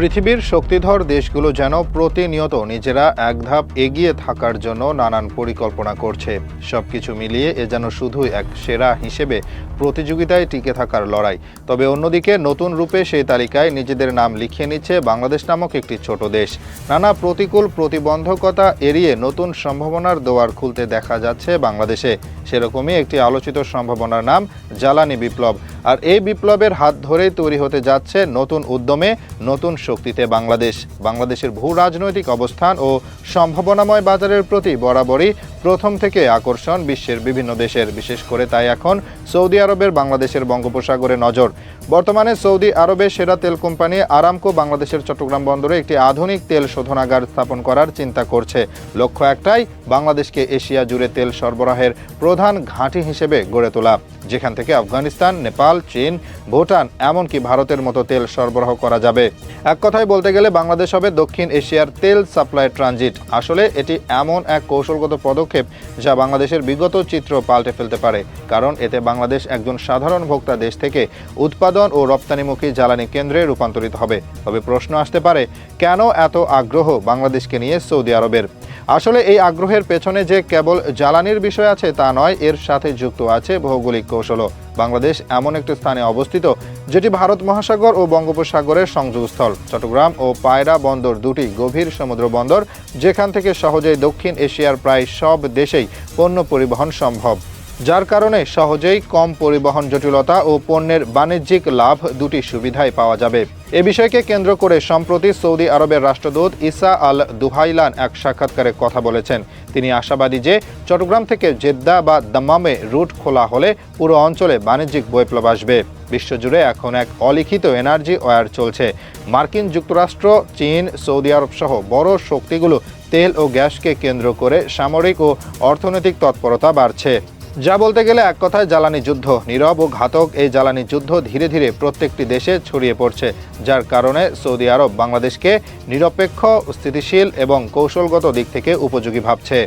পৃথিবীর শক্তিধর দেশগুলো যেন প্রতিনিয়ত নিজেরা এক ধাপ এগিয়ে থাকার জন্য নানান পরিকল্পনা করছে। সবকিছু মিলিয়ে এ যেন শুধুই এক সেরা হিসেবে প্রতিযোগিতায় টিকে থাকার লড়াই। তবে অন্যদিকে নতুন রূপে সেই তালিকায় নিজেদের নাম লিখিয়ে নিচ্ছে বাংলাদেশ নামক একটি ছোট দেশ। নানা প্রতিকূল প্রতিবন্ধকতা এড়িয়ে নতুন সম্ভাবনার দোয়ার খুলতে দেখা যাচ্ছে বাংলাদেশে। সেরকমই একটি আলোচিত সম্ভাবনার নাম জ্বালানি বিপ্লব। আর এই বিপ্লবের হাত ধরেই তৈরি হতে যাচ্ছে নতুন উদ্যমে নতুন শক্তিতে বাংলাদেশ, বাংলাদেশের ভূ রাজনৈতিক অবস্থান ও সম্ভাবনাময় বাজারের প্রতি বরাবরই প্রথম থেকে আকর্ষণ বিশ্বের বিভিন্ন দেশের। বিশেষ করে তাই এখন সৌদি আরবের বাংলাদেশের বঙ্গোপসাগরে নজর। বর্তমানে সৌদি আরবের সেরা তেল কোম্পানি আরামকো বাংলাদেশের চট্টগ্রাম বন্দরে একটি আধুনিক তেল শোধনাগার স্থাপন করার চিন্তা করছে। লক্ষ্য একটাই, বাংলাদেশকে এশিয়া জুড়ে তেল সরবরাহের প্রধান ঘাঁটি হিসেবে গড়ে তোলা। যেখান থেকে আফগানিস্তান, নেপাল, চীন ভুটান, এমনকি ভারতের মতো তেল সরবরাহ করা যাবে। এক কথায় বলতে গেলে বাংলাদেশ হবে দক্ষিণ এশিয়ার তেল সাপ্লাই ট্রানজিট। আসলে এটি এমন এক কৌশলগত পদক্ষেপ যা বাংলাদেশের বিগত চিত্র পাল্টে ফেলতে পারে। কারণ এতে বাংলাদেশ একজন সাধারণ ভোক্তা দেশ থেকে উৎপাদন ও রপ্তানিমুখী জ্বালানি কেন্দ্রে রূপান্তরিত হবে। তবে প্রশ্ন আসতে পারে, কেন এত আগ্রহ বাংলাদেশকে নিয়ে সৌদি আরবের? আসলে এই আগ্রহের পেছনে যে কেবল জ্বালানির বিষয় আছে তা নয়, এর সাথে যুক্ত আছে ভৌগোলিক কৌশলও। বাংলাদেশ এমন একটি স্থানে অবস্থিত, যেটি ভারত মহাসাগর ও বঙ্গোপসাগরের সংযোগস্থল। চট্টগ্রাম ও পায়রা বন্দর দুটি গভীর সমুদ্র বন্দর, যেখান থেকে সহজেই দক্ষিণ এশিয়ার প্রায় সব দেশেই পণ্য পরিবহন সম্ভব। যার কারণে সহজেই কম পরিবহন জটিলতা ও পণ্যের বাণিজ্যিক লাভ দুটি সুবিধাই পাওয়া যাবে। এ বিষয়কে কেন্দ্র করে সম্প্রতি সৌদি আরবের রাষ্ট্রদূত ইসা আল দুহাইলান এক সাক্ষাৎকারে কথা বলেছেন। তিনি আশাবাদী যে চট্টগ্রাম থেকে জেদ্দা বা দাম্মামে রুট খোলা হলে পুরো অঞ্চলে বাণিজ্যিক বৈপ্লব আসবে। বিশ্বজুড়ে এখন এক অলিখিত এনার্জি ওয়ার চলছে। মার্কিন যুক্তরাষ্ট্র, চীন, সৌদি আরব সহ বড় শক্তিগুলো তেল ও গ্যাসকে কেন্দ্র করে সামরিক ও অর্থনৈতিক তৎপরতা বাড়ছে। যা বলতে গেলে এক কথায় জ্বালানি যুদ্ধ। নীরব ও ঘাতক এই জ্বালানি যুদ্ধ ধীরে ধীরে প্রত্যেকটি দেশে ছড়িয়ে পড়ছে, যার কারণে সৌদি আরব বাংলাদেশকে নিরপেক্ষ, স্থিতিশীল এবং কৌশলগত দিক থেকে উপযোগী ভাবছে।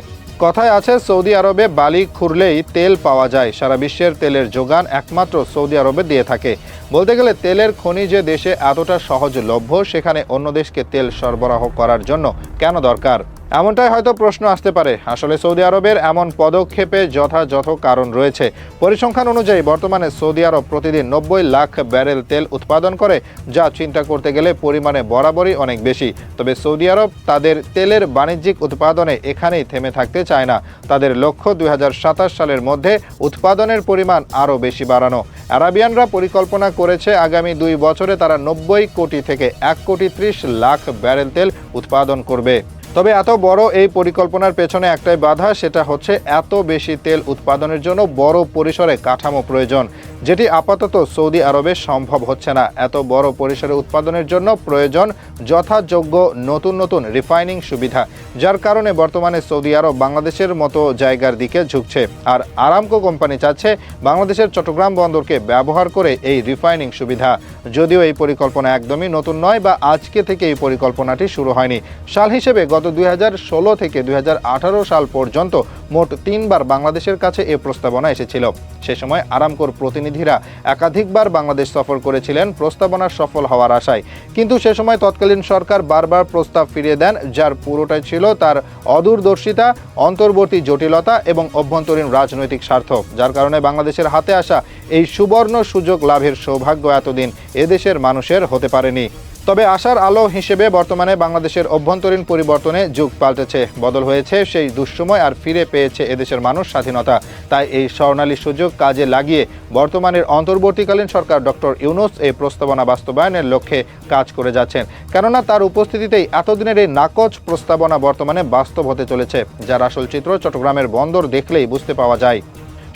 কথায় আছে, সৌদি আরবে বালি খুঁড়লেই তেল পাওয়া যায়। সারা বিশ্বের তেলের যোগান একমাত্র সৌদি আরবে দিয়ে থাকে। বলতে গেলে তেলের খনি যে দেশে এতটা সহজলভ্য, সেখানে অন্য দেশকে তেল সরবরাহ করার জন্য কেন দরকার? এমনটাই হয়তো প্রশ্ন আসতে পারে। আসলে সৌদি আরবের এমন পদক্ষেপে যথাযথ কারণ রয়েছে। পরিসংখ্যান অনুযায়ী বর্তমানে সৌদি আরব প্রতিদিন নব্বই লাখ ব্যারেল তেল উৎপাদন করে, যা চিন্তা করতে গেলে পরিমাণে বরাবরই অনেক বেশি। তবে সৌদি আরব তাদের তেলের বাণিজ্যিক উৎপাদনে এখানেই থেমে থাকতে চায় না। তাদের লক্ষ্য দু হাজার সাতাশ সালের মধ্যে উৎপাদনের পরিমাণ আরও বেশি বাড়ানো। আরাবিয়ানরা পরিকল্পনা করেছে আগামী দুই বছরে তারা নব্বই কোটি থেকে এক কোটি ত্রিশ লাখ ব্যারেল তেল উৎপাদন করবে। তবে এত বড় এই পরিকল্পনার পেছনে একটাই বাধা, সেটা হচ্ছে এত বেশি তেল উৎপাদনের জন্য বড় পরিসরে কাঠামো প্রয়োজন। যেটি আপাতত সৌদি আরবে সম্ভব হচ্ছে না। এত বড় পরিসরে উৎপাদনের জন্য প্রয়োজন যথাযোগ্য নতুন নতুন রিফাইনিং সুবিধা, যার কারণে বর্তমানে সৌদি আরব বাংলাদেশের মতো জায়গার দিকে ঝুঁকছে। আর আরামকো কোম্পানি চাচ্ছে বাংলাদেশের চট্টগ্রাম বন্দরকে ব্যবহার করে এই রিফাইনিং সুবিধা। যদিও এই পরিকল্পনা একদমই নতুন নয় বা আজকে থেকে এই পরিকল্পনাটি শুরু হয়নি। সাল হিসেবে গত দুই হাজার ষোলো থেকে দুই হাজার আঠারো সাল পর্যন্ত মোট তিনবার বাংলাদেশের কাছে এ প্রস্তাবনা এসেছিল। সে সময় আরামকোর প্রতিনিধিরা একাধিকবার বাংলাদেশ সফর করেছিলেন প্রস্তাবনা সফল হওয়ার আশায়। কিন্তু সে সময় তৎকালীন সরকার বারবার প্রস্তাব ফিরিয়ে দেন, যার পুরোটাই ছিল তার অদূরদর্শিতা, অন্তর্বর্তী জটিলতা এবং অভ্যন্তরীণ রাজনৈতিক স্বার্থ, যার কারণে বাংলাদেশের হাতে আসা এই সুবর্ণ সুযোগ লাভের সৌভাগ্য এতদিন এদেশের মানুষের হতে পারেনি। তবে আশার আলো হিসেবে বর্তমানে বাংলাদেশের অভ্যন্তরীণ পরিবর্তনে যুগ পাল্টেছে। বদল হয়েছে সেই দুঃসময় আর ফিরে পেয়েছে এদেশের মানুষ স্বাধীনতা। তাই এই স্বর্ণালী সুযোগ কাজে লাগিয়ে বর্তমানের অন্তর্বর্তীকালীন সরকার ডক্টর ইউনুস এই প্রস্তাবনা বাস্তবায়নের লক্ষ্যে কাজ করে যাচ্ছেন। কেননা তার উপস্থিতিতেই এতদিনের এই নাকচ প্রস্তাবনা বর্তমানে বাস্তব হতে চলেছে, যার আসল চিত্র চট্টগ্রামের বন্দর দেখলেই বুঝতে পাওয়া যায়।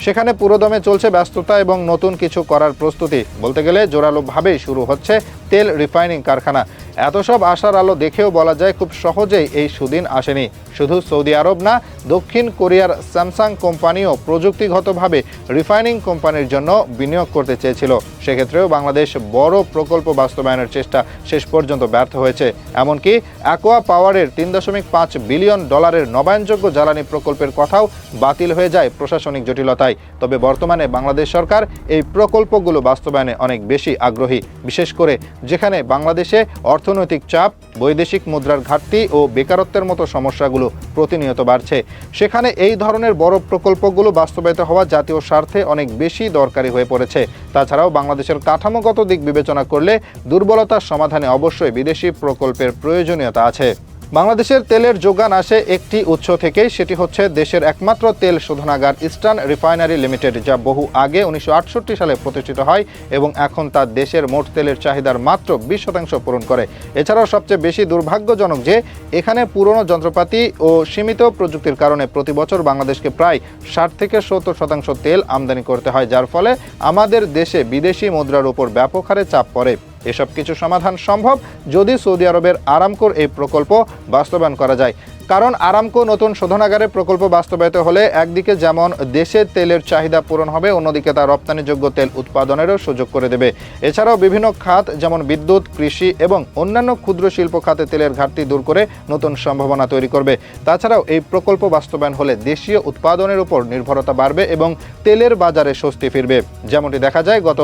সেখানে পুরোদমে চলছে ব্যস্ততা এবং নতুন কিছু করার প্রস্তুতি। বলতে গেলে জোরালোভাবেই শুরু হচ্ছে তেল রিফাইনিং কারখানা। এত সব আশার আলো দেখেও বলা যায় খুব সহজেই এই সুদিন আসেনি। শুধু সৌদি আরব না, দক্ষিণ কোরিয়ার স্যামসাং কোম্পানিও প্রযুক্তিগতভাবে রিফাইনিং কোম্পানির জন্য বিনিয়োগ করতে চেয়েছিল। সেক্ষেত্রেও বাংলাদেশ বড় প্রকল্প বাস্তবায়নের চেষ্টা শেষ পর্যন্ত ব্যর্থ হয়েছে। এমনকি অ্যাকোয়া পাওয়ারের তিন দশমিক পাঁচ বিলিয়ন ডলারের নবায়নযোগ্য জ্বালানি প্রকল্পের কথাও বাতিল হয়ে যায় প্রশাসনিক জটিলতায়। তবে বর্তমানে বাংলাদেশ সরকার এই প্রকল্পগুলো বাস্তবায়নে অনেক বেশি আগ্রহী। বিশেষ করে যেখানে বাংলাদেশে অর্থনৈতিক চাপ, বৈদেশিক মুদ্রার ঘাটতি ও বেকারত্বের মতো সমস্যাগুলো প্রতিনিয়ত বাড়ছে। সেখানে এই ধরনের বড় প্রকল্পগুলো বাস্তবায়িত হওয়া জাতীয় স্বার্থে অনেক বেশি দরকারি হয়ে পড়েছে। তাছাড়াও বাংলাদেশের কাঠামোগত দিক বিবেচনা করলে দুর্বলতার সমাধানে অবশ্যই বিদেশি প্রকল্পের প্রয়োজনীয়তা আছে। বাংলাদেশের তেলের যোগান আসে একটি উৎস থেকেই, সেটি হচ্ছে দেশের একমাত্র তেল শোধনাগার ইস্টার্ন রিফাইনারি লিমিটেড, যা বহু আগে উনিশশো আটষট্টি সালে প্রতিষ্ঠিত হয় এবং এখন তা দেশের মোট তেলের চাহিদার মাত্র বিশ শতাংশ পূরণ করে। এছাড়াও সবচেয়ে বেশি দুর্ভাগ্যজনক যে, এখানে পুরনো যন্ত্রপাতি ও সীমিত প্রযুক্তির কারণে প্রতি বছর বাংলাদেশকে প্রায় ষাট থেকে সত্তর শতাংশ তেল আমদানি করতে হয়, যার ফলে আমাদের দেশে বিদেশি মুদ্রার উপর ব্যাপক হারে চাপ পড়ে। এসব কিছু সমাধান সম্ভব যদি সৌদি আরবের আরামকোর এই প্রকল্প বাস্তবায়ন করা যায়। কারণ আরামকো নতুন শোধনাগারের প্রকল্প বাস্তবায়িত হলে একদিকে যেমন দেশের তেলের চাহিদা পূরণ হবে, অন্যদিকে তা রপ্তানিযোগ্য তেল উৎপাদনেরও সুযোগ করে দেবে। এছাড়াও বিভিন্ন খাত যেমন বিদ্যুৎ, কৃষি এবং অন্যান্য ক্ষুদ্র শিল্প খাতে তেলের ঘাটতি দূর করে নতুন সম্ভাবনা তৈরি করবে। তাছাড়াও এই প্রকল্প বাস্তবায়ন হলে দেশীয় উৎপাদনের উপর নির্ভরতা বাড়বে এবং তেলের বাজারে স্বস্তি ফিরবে। যেমনটি দেখা যায়, গত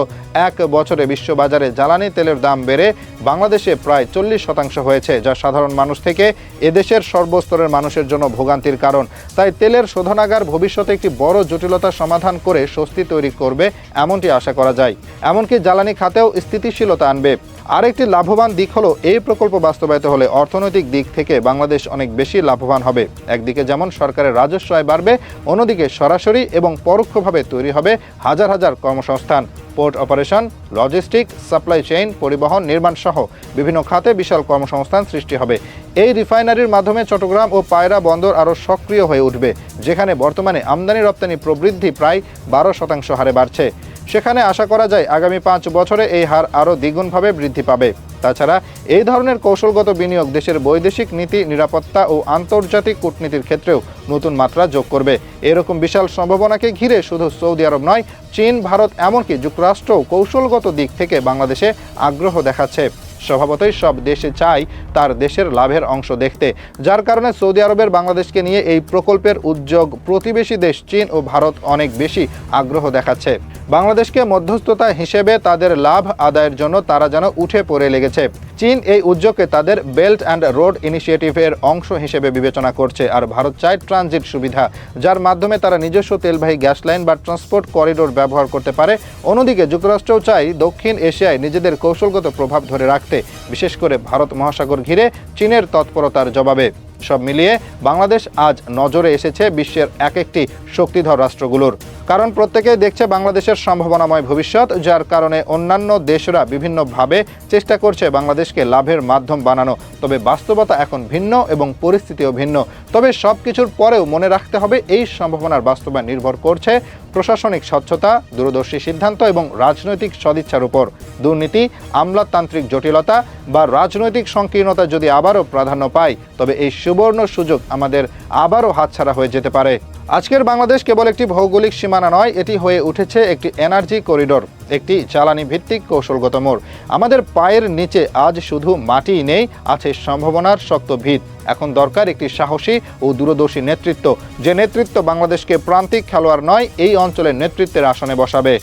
এক বছরে বিশ্ব বাজারে জ্বালানি তেলের দাম বেড়ে বাংলাদেশে প্রায় চল্লিশ শতাংশ হয়েছে, যা সাধারণ মানুষ থেকে এদেশের সর্বস্তরের মানুষের জন্য ভোগান্তির কারণ। তাই তেলের শোধনাগার ভবিষ্যতে একটি বড় জটিলতা সমাধান করে স্বস্তি তৈরি করবে, এমনটি আশা করা যায়। এমনকি জ্বালানি খাতেও স্থিতিশীলতা আনবে। আরেকটি লাভবান দিক হলো, এই প্রকল্প বাস্তবায়িত হলে অর্থনৈতিক দিক থেকে বাংলাদেশ অনেক বেশি লাভবান হবে। একদিকে যেমন সরকারের রাজস্ব আয় বাড়বে, অন্যদিকে সরাসরি এবং পরোক্ষভাবে তৈরি হবে হাজার হাজার কর্মসংস্থান, port operation, logistic, supply chain, পরিবহন, নির্মাণ সহ বিভিন্ন খাতে বিশাল কর্মসংস্থান সৃষ্টি হবে। এই রিফাইনারির মাধ্যমে চট্টগ্রাম ও পায়রা বন্দর আরও সক্রিয় হয়ে উঠবে, যেখানে বর্তমানে আমদানি রপ্তানি প্রবৃদ্ধি প্রায় বারো শতাংশ হারে বাড়ছে। সেখানে আশা করা যায় আগামী পাঁচ বছরে এই হার আরও দ্বিগুণভাবে বৃদ্ধি পাবে। তাছাড়া এই ধরনের কৌশলগত বিনিয়োগ দেশের বৈদেশিক নীতি, নিরাপত্তা ও আন্তর্জাতিক কূটনীতির ক্ষেত্রেও নতুন মাত্রা যোগ করবে। এরকম বিশাল সম্ভাবনাকে ঘিরে শুধু সৌদি আরব নয়, চীন, ভারত এমনকি যুক্তরাষ্ট্রও কৌশলগত দিক থেকে বাংলাদেশে আগ্রহ দেখাচ্ছে। স্বভাবতই সব দেশে চায় তার দেশের লাভের অংশ দেখতে। যার কারণে সৌদি আরবের বাংলাদেশকে নিয়ে এই প্রকল্পের উদ্যোগ প্রতিবেশী দেশ চীন ও ভারত অনেক বেশি আগ্রহ দেখাচ্ছে। বাংলাদেশকে মধ্যস্থতা হিসেবে তাদের লাভ আদায়ের জন্য তারা যেন উঠে পড়ে লেগেছে। চীন এই উদ্যোগকে তাদের বেল্ট অ্যান্ড রোড ইনিশিয়েটিভের অংশ হিসেবে বিবেচনা করছে, আর ভারত চায় ট্রানজিট সুবিধা, যার মাধ্যমে তারা নিজস্ব তেলবাহী গ্যাস লাইন বা ট্রান্সপোর্ট করিডোর ব্যবহার করতে পারে। অন্যদিকে যুক্তরাষ্ট্রও চাই দক্ষিণ এশিয়ায় নিজেদের কৌশলগত প্রভাব ধরে রাখতে, বিশেষ করে ভারত মহাসাগর ঘিরে চীনের তৎপরতার জবাবে। সব মিলিয়ে বাংলাদেশ আজ নজরে এসেছে বিশ্বের এক একটি শক্তিধর রাষ্ট্রগুলোর। কারণ প্রত্যেকেই দেখছে বাংলাদেশের সম্ভাবনাময় ভবিষ্যৎ, যার কারণে অন্যান্য দেশরা বিভিন্নভাবে চেষ্টা করছে বাংলাদেশকে লাভের মাধ্যম বানানো। তবে বাস্তবতা এখন ভিন্ন এবং পরিস্থিতিও ভিন্ন। তবে সব কিছুর পরেও মনে রাখতে হবে, এই সম্ভাবনার বাস্তবায়ন নির্ভর করছে প্রশাসনিক স্বচ্ছতা, দূরদর্শী সিদ্ধান্ত এবং রাজনৈতিক সদিচ্ছার উপর। দুর্নীতি, আমলাতান্ত্রিক জটিলতা বা রাজনৈতিক সংকীর্ণতা যদি আবারও প্রাধান্য পায়, তবে এই সুবর্ণ সুযোগ আমাদের আবারও হাতছাড়া হয়ে যেতে পারে। আজকের বাংলাদেশ কেবল একটি ভৌগোলিক সীমানা নয়, এটি হয়ে উঠেছে একটি এনার্জি করিডোর। একটি চালানি ভিত্তিক কৌশলগত মোড়। আমাদের পায়ের নিচে আজ শুধু মাটি নেই, আছে সম্ভাবনার শক্ত ভিত। এখন দরকার একটি সাহসী ও দূরদর্শী নেতৃত্ব। যে নেতৃত্ব বাংলাদেশকে প্রান্তিক খেলোয়াড় নয়, এই অঞ্চলের নেতৃত্বের আসনে বসাবে।